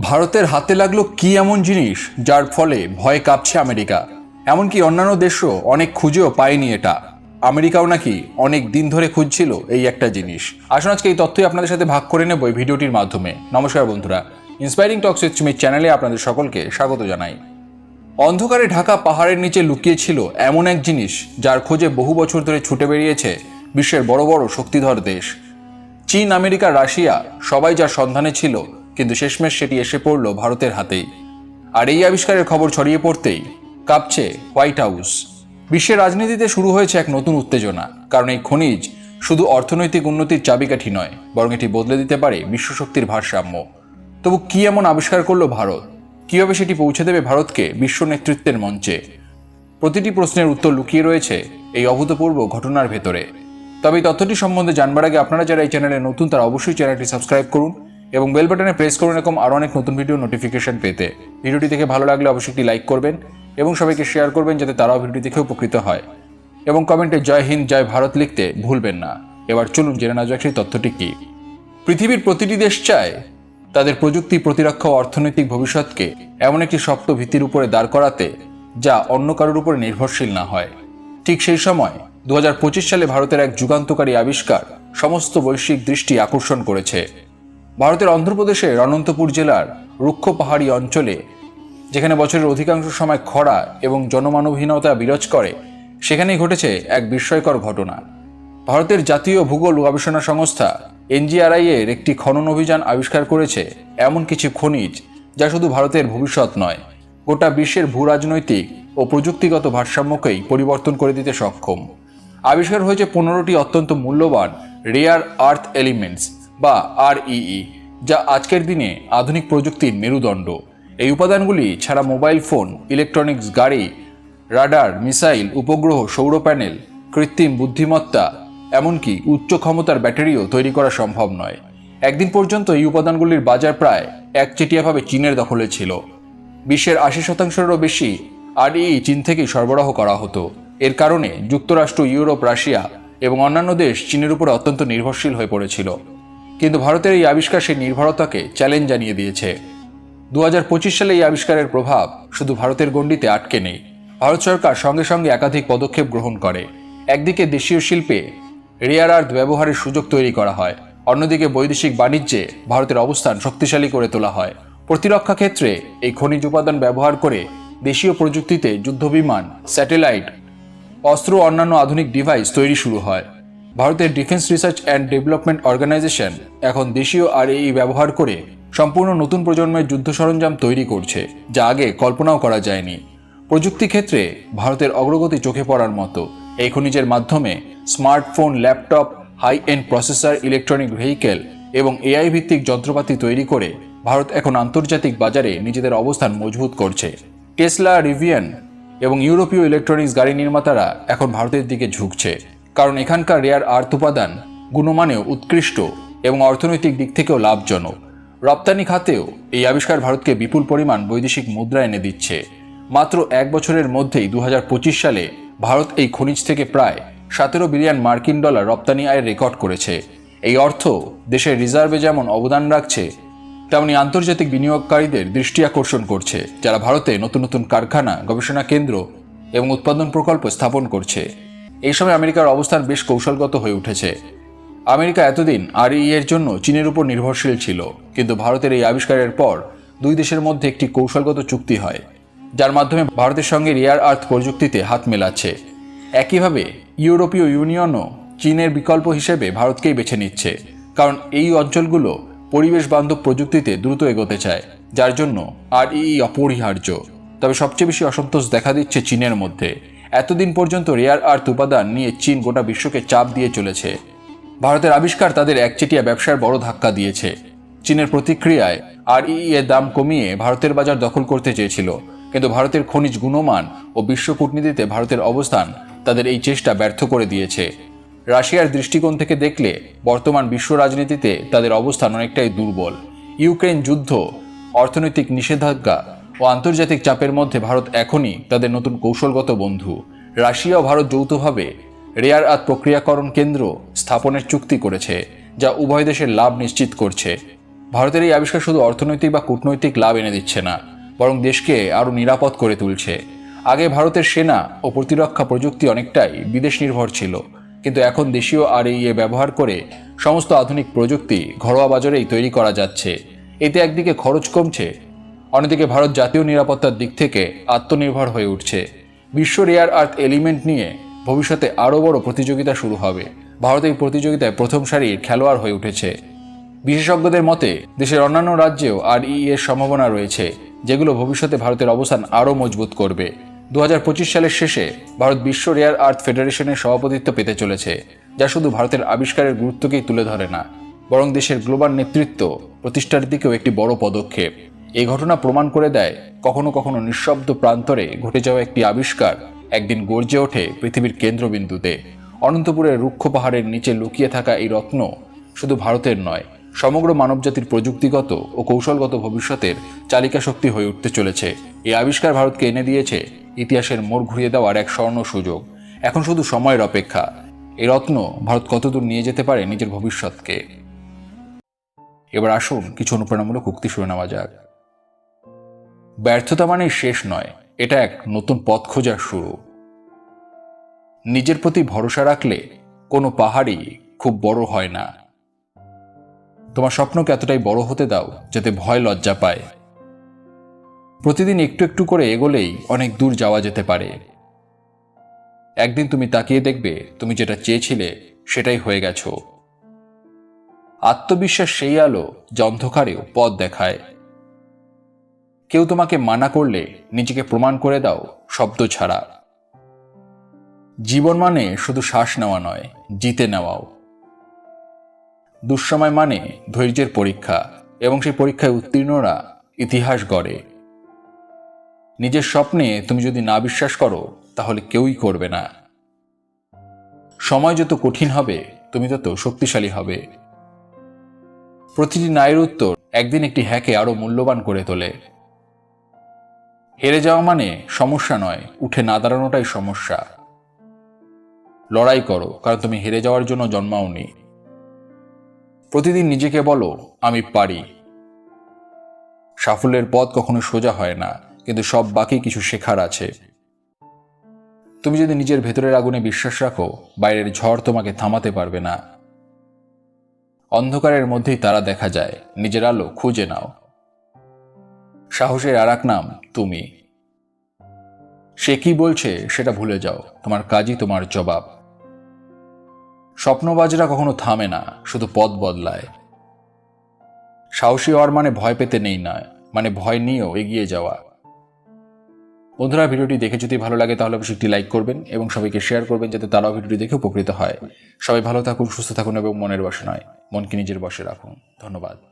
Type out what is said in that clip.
ভারতের হাতে লাগল কি এমন জিনিস যার ফলে ভয়ে কাঁপছে আমেরিকা? এমনকি অন্যান্য দেশও অনেক খুঁজেও পায়নি এটা। আমেরিকাও নাকি অনেক দিন ধরে খুঁজছিল এই একটা জিনিস। আসুন আজকে এই তথ্যই আপনাদের সাথে ভাগ করে নেব এই ভিডিওটির মাধ্যমে। নমস্কার বন্ধুরা। ইন্সপায়ারিং টক্স উইথ চ্যানেলে আপনাদের সকলকে স্বাগত জানাই। অন্ধকারে ঢাকা পাহাড়ের নিচে লুকিয়ে ছিল এমন এক জিনিস যার খোঁজে বহু বছর ধরে ছুটে বেরিয়েছে বিশ্বের বড় বড় শক্তিধর দেশ। চীন, আমেরিকা, রাশিয়া সবাই যার সন্ধানে ছিল কিন্তু শেষমেশ সেটি এসে পড়ল ভারতের হাতেই। আর এই আবিষ্কারের খবর ছড়িয়ে পড়তেই কাঁপছে হোয়াইট হাউস। বিশ্বের রাজনীতিতে শুরু হয়েছে এক নতুন উত্তেজনা, কারণ এই খনিজ শুধু অর্থনৈতিক উন্নতির চাবিকাঠি নয়, বরং এটি বদলে দিতে পারে বিশ্বশক্তির ভারসাম্য। তবু কি এমন আবিষ্কার করল ভারত? কীভাবে সেটি পৌঁছে দেবে ভারতকে বিশ্ব নেতৃত্বের মঞ্চে? প্রতিটি প্রশ্নের উত্তর লুকিয়ে রয়েছে এই অভূতপূর্ব ঘটনার ভেতরে। তবে এই তথ্যটি সম্বন্ধে জানবার আগে আপনারা যারা এই চ্যানেলে নতুন, তারা অবশ্যই চ্যানেলটি সাবস্ক্রাইব করুন এবং বেল বাটনে প্রেস করুন এরকম আরও অনেক নতুন ভিডিও নোটিফিকেশন পেতে। ভিডিওটি দেখে ভালো লাগলে অবশ্যই একটি লাইক করবেন এবং সবাইকে শেয়ার করবেন যাতে তারাও ভিডিওটি দেখে উপকৃত হয়। এবং কমেন্টে জয় হিন্দ, জয় ভারত লিখতে ভুলবেন না। এবার চলুন জেনে না যাক সেই তথ্যটি কী। পৃথিবীর প্রতিটি দেশ চায় তাদের প্রযুক্তি প্রতিরক্ষা ও অর্থনৈতিক ভবিষ্যৎকে এমন একটি শক্ত ভিত্তির উপরে দাঁড় করাতে যা অন্য কারোর উপরে নির্ভরশীল না হয়। ঠিক সেই সময় দু হাজার পঁচিশ সালে ভারতের এক যুগান্তকারী আবিষ্কার সমস্ত বৈশ্বিক দৃষ্টি আকর্ষণ করেছে। ভারতের অন্ধ্রপ্রদেশের অনন্তপুর জেলার রুক্ষ পাহাড়ি অঞ্চলে, যেখানে বছরের অধিকাংশ সময় খরা এবং জনমানবহীনতা বিরাজ করে, সেখানেই ঘটেছে এক বিস্ময়কর ঘটনা। ভারতের জাতীয় ভূগোল গবেষণা সংস্থা এনজিআরআই এর একটি খনন অভিযান আবিষ্কার করেছে এমন কিছু খনিজ যা শুধু ভারতের ভবিষ্যৎ নয়, গোটা বিশ্বের ভূরাজনৈতিক ও প্রযুক্তিগত ভারসাম্যকেই পরিবর্তন করে দিতে সক্ষম। আবিষ্কার হয়েছে পনেরোটি অত্যন্ত মূল্যবান রেয়ার আর্থ এলিমেন্টস বা আরইই যা আজকের দিনে আধুনিক প্রযুক্তির মেরুদণ্ড। এই উপাদানগুলি ছাড়া মোবাইল ফোন, ইলেকট্রনিক্স গাড়ি, রাডার, মিসাইল, উপগ্রহ, সৌর প্যানেল, কৃত্রিম বুদ্ধিমত্তা, এমনকি উচ্চ ক্ষমতার ব্যাটারিও তৈরি করা সম্ভব নয়। একদিন পর্যন্ত এই উপাদানগুলির বাজার প্রায় একচেটিয়াভাবে চীনের দখলে ছিল। বিশ্বের আশি শতাংশেরও বেশি আরই চীন থেকেই সরবরাহ করা হতো। এর কারণে যুক্তরাষ্ট্র, ইউরোপ, রাশিয়া এবং অন্যান্য দেশ চীনের উপর অত্যন্ত নির্ভরশীল হয়ে পড়েছিল। কিন্তু ভারতের এই আবিষ্কার সেই নির্ভরতাকে চ্যালেঞ্জ জানিয়ে দিয়েছে। দু হাজার পঁচিশ সালে এই আবিষ্কারের প্রভাব শুধু ভারতের গণ্ডিতে আটকে নেই। ভারত সরকার সঙ্গে সঙ্গে একাধিক পদক্ষেপ গ্রহণ করে। একদিকে দেশীয় শিল্পে রেয়ার আর্থ ব্যবহারের সুযোগ তৈরি করা হয়, অন্যদিকে বৈদেশিক বাণিজ্যে ভারতের অবস্থান শক্তিশালী করে তোলা হয়। প্রতিরক্ষা ক্ষেত্রে এই খনিজ উপাদান ব্যবহার করে দেশীয় প্রযুক্তিতে যুদ্ধবিমান স্যাটেলাইট অস্ত্র অন্যান্য আধুনিক ডিভাইস তৈরি শুরু হয়। ভারতের defence research and development organisation এখন দেশীয় আরএই ব্যবহার করে সম্পূর্ণ নতুন প্রজন্মের যুদ্ধ সরঞ্জাম তৈরি করছে, যা আগে কল্পনাও করা যায়নি। প্রযুক্তি ক্ষেত্রে ভারতের অগ্রগতি চোখে পড়ার মতো। এই খনিজের মাধ্যমে smartphone, laptop high end processor, electronic vehicle এবং এআই ভিত্তিক যন্ত্রপাতি তৈরি করে ভারত এখন আন্তর্জাতিক বাজারে নিজেদের অবস্থান মজবুত করছে। টেসলা, রিভিয়ান এবং ইউরোপীয় ইলেকট্রনিক্স গাড়ি নির্মাতারা এখন ভারতের দিকে ঝুঁকছে। কারণ এখানকার রেয়ার আর্থ উপাদান গুণমানেও উৎকৃষ্ট এবং অর্থনৈতিক দিক থেকেও লাভজনক। রপ্তানি খাতেও এই আবিষ্কার ভারতকে বিপুল পরিমাণ বৈদেশিক মুদ্রা এনে দিচ্ছে। মাত্র এক বছরের মধ্যেই দু হাজার পঁচিশ সালে ভারত এই খনিজ থেকে প্রায় সতেরো বিলিয়ন মার্কিন ডলার রপ্তানি আয়ের রেকর্ড করেছে। এই অর্থ দেশের রিজার্ভে যেমন অবদান রাখছে, তেমনি আন্তর্জাতিক বিনিয়োগকারীদের দৃষ্টি আকর্ষণ করছে, যারা ভারতে নতুন নতুন কারখানা, গবেষণা কেন্দ্র এবং উৎপাদন প্রকল্প স্থাপন করছে। এই সময় আমেরিকার অবস্থান বেশ কৌশলগত হয়ে উঠেছে। আমেরিকা এতদিন আরই এর জন্য চীনের উপর নির্ভরশীল ছিল, কিন্তু ভারতের এই আবিষ্কারের পর দুই দেশের মধ্যে একটি কৌশলগত চুক্তি হয়, যার মাধ্যমে ভারতের সঙ্গে রিয়ার আর্থ প্রযুক্তিতে হাত মেলাচ্ছে। একইভাবে ইউরোপীয় ইউনিয়নও চীনের বিকল্প হিসেবে ভারতকেই বেছে নিচ্ছে, কারণ এই অঞ্চলগুলো পরিবেশ বান্ধব প্রযুক্তিতে দ্রুত এগোতে চায়, যার জন্য আর ই অপরিহার্য। তবে সবচেয়ে বেশি অসন্তোষ দেখা দিচ্ছে চীনের মধ্যে। এতদিন পর্যন্ত রেয়ার আর্থ উপাদান নিয়ে চীন গোটা বিশ্বকে চাপ দিয়ে চলেছে। ভারতের আবিষ্কার তাদের একচেটিয়া ব্যবসার বড় ধাক্কা দিয়েছে। চীনের প্রতিক্রিয়ায় আর এর দাম কমিয়ে ভারতের বাজার দখল করতে চেয়েছিল। কিন্তু ভারতের খনিজ গুণমান ও বিশ্ব কূটনীতিতে ভারতের অবস্থান তাদের এই চেষ্টা ব্যর্থ করে দিয়েছে। রাশিয়ার দৃষ্টিকোণ থেকে দেখলে বর্তমান বিশ্ব রাজনীতিতে তাদের অবস্থান অনেকটাই দুর্বল। ইউক্রেন যুদ্ধ, অর্থনৈতিক নিষেধাজ্ঞা ও আন্তর্জাতিক চাপের মধ্যে ভারত এখনই তাদের নতুন কৌশলগত বন্ধু। রাশিয়া ও ভারত যৌথভাবে রেয়ার আর্থ প্রক্রিয়াকরণ কেন্দ্র স্থাপনের চুক্তি করেছে, যা উভয় দেশের লাভ নিশ্চিত করছে। ভারতের এই আবিষ্কার শুধু অর্থনৈতিক বা কূটনৈতিক লাভ এনে দিচ্ছে না, বরং দেশকে আরও নিরাপদ করে তুলছে। আগে ভারতের সেনা ও প্রতিরক্ষা প্রযুক্তি অনেকটাই বিদেশ নির্ভর ছিল, কিন্তু এখন দেশীয় আর এ ব্যবহার করে সমস্ত আধুনিক প্রযুক্তি ঘরোয়া বাজারেই তৈরি করা যাচ্ছে। এতে একদিকে খরচ কমছে অন্যদিকে ভারত জাতীয় নিরাপত্তার দিক থেকে আত্মনির্ভর হয়ে উঠছে। বিশ্ব রেয়ার আর্থ এলিমেন্ট নিয়ে ভবিষ্যতে আরও বড় প্রতিযোগিতা শুরু হবে। ভারত এই প্রতিযোগিতায় প্রথম সারির খেলোয়াড় হয়ে উঠেছে। বিশেষজ্ঞদের মতে, দেশের অন্যান্য রাজ্যেও আর ই এর সম্ভাবনা রয়েছে, যেগুলো ভবিষ্যতে ভারতের অবস্থান আরও মজবুত করবে। দু হাজার পঁচিশ সালের শেষে ভারত বিশ্ব রেয়ার আর্থ ফেডারেশনের সভাপতিত্ব পেতে চলেছে, যা শুধু ভারতের আবিষ্কারের গুরুত্বকেই তুলে ধরে না, বরং দেশের গ্লোবাল নেতৃত্ব প্রতিষ্ঠার দিকেও একটি বড় পদক্ষেপ। এই ঘটনা প্রমাণ করে দেয় কখনো কখনো নিঃশব্দ প্রান্তরে ঘটে যাওয়া একটি আবিষ্কার একদিন গর্জে ওঠে পৃথিবীর কেন্দ্রবিন্দুতে। অনন্তপুরের রুক্ষ পাহাড়ের নিচে লুকিয়ে থাকা এই রত্ন শুধু ভারতের নয়, সমগ্র মানবজাতির প্রযুক্তিগত ও কৌশলগত ভবিষ্যতের চালিকা শক্তি হয়ে উঠতে চলেছে। এই আবিষ্কার ভারতকে এনে দিয়েছে ইতিহাসের মোড় ঘুরিয়ে দেওয়ার এক স্বর্ণ সুযোগ। এখন শুধু সময়ের অপেক্ষা। এই রত্ন ভারত কতদূর নিয়ে যেতে পারে নিজের ভবিষ্যৎকে? এবার আসুন কিছু অনুপ্রেরণামূলক উক্তি শুনে নেওয়া যাক। ব্যর্থতা মানে শেষ নয়, এটা এক নতুন পথ খোঁজার শুরু। নিজের প্রতি ভরসা রাখলে কোনো পাহাড়ই খুব বড় হয় না। তোমার স্বপ্নকে এতটাই বড় হতে দাও যাতে ভয় লজ্জা পায়। প্রতিদিন একটু একটু করে এগোলেই অনেক দূর যাওয়া যেতে পারে। একদিন তুমি তাকিয়ে দেখবে তুমি যেটা চেয়েছিলে সেটাই হয়ে গেছো। আত্মবিশ্বাস সেই আলো যা অন্ধকারেও পথ দেখায়। কেউ তোমাকে মানা করলে নিজেকে প্রমাণ করে দাও শব্দ ছাড়া। জীবন মানে শুধু শ্বাস নেওয়া নয়, জিতে নেওয়াও। দুঃসময় মানে ধৈর্যের পরীক্ষা, এবং সেই পরীক্ষায় উত্তীর্ণরা ইতিহাস গড়ে। নিজের স্বপ্নে তুমি যদি না বিশ্বাস করো, তাহলে কেউই করবে না। সময় যত কঠিন হবে, তুমি তত শক্তিশালী হবে। প্রতিটি নায়ের উত্তর একদিন একটি হ্যাকে আরও মূল্যবান করে তোলে। হেরে যাওয়া মানে সমস্যা নয়, উঠে না দাঁড়ানোটাই সমস্যা। লড়াই করো, কারণ তুমি হেরে যাওয়ার জন্য জন্মাওনি। প্রতিদিন নিজেকে বলো, আমি পারি। সাফল্যের পথ কখনো সোজা হয় না, কিন্তু সব বাকি কিছু শেখার আছে। তুমি যদি নিজের ভেতরের আগুনে বিশ্বাস রাখো, বাইরের ঝড় তোমাকে থামাতে পারবে না। অন্ধকারের মধ্যেই তারা দেখা যায়, নিজের আলো খুঁজে নাও। সাহসের আর এক নাম তুমি। সে কি বলছে সেটা ভুলে যাও, তোমার কাজই তোমার জবাব। স্বপ্নবাজরা কখনো থামে না, শুধু পথ বদলায়। সাহসী হওয়ার মানে ভয় পেতে নেই না মানে ভয় নিয়েও এগিয়ে যাওয়া। বন্ধুরা, ভিডিওটি দেখে যদি ভালো লাগে তাহলে অবশ্যই একটি লাইক করবেন এবং সবাইকে শেয়ার করবেন যাতে তারাও ভিডিওটি দেখে উপকৃত হয়। সবাই ভালো থাকুন, সুস্থ থাকুন এবং মনের বসে নয় মনকে নিজের বসে রাখুন। ধন্যবাদ।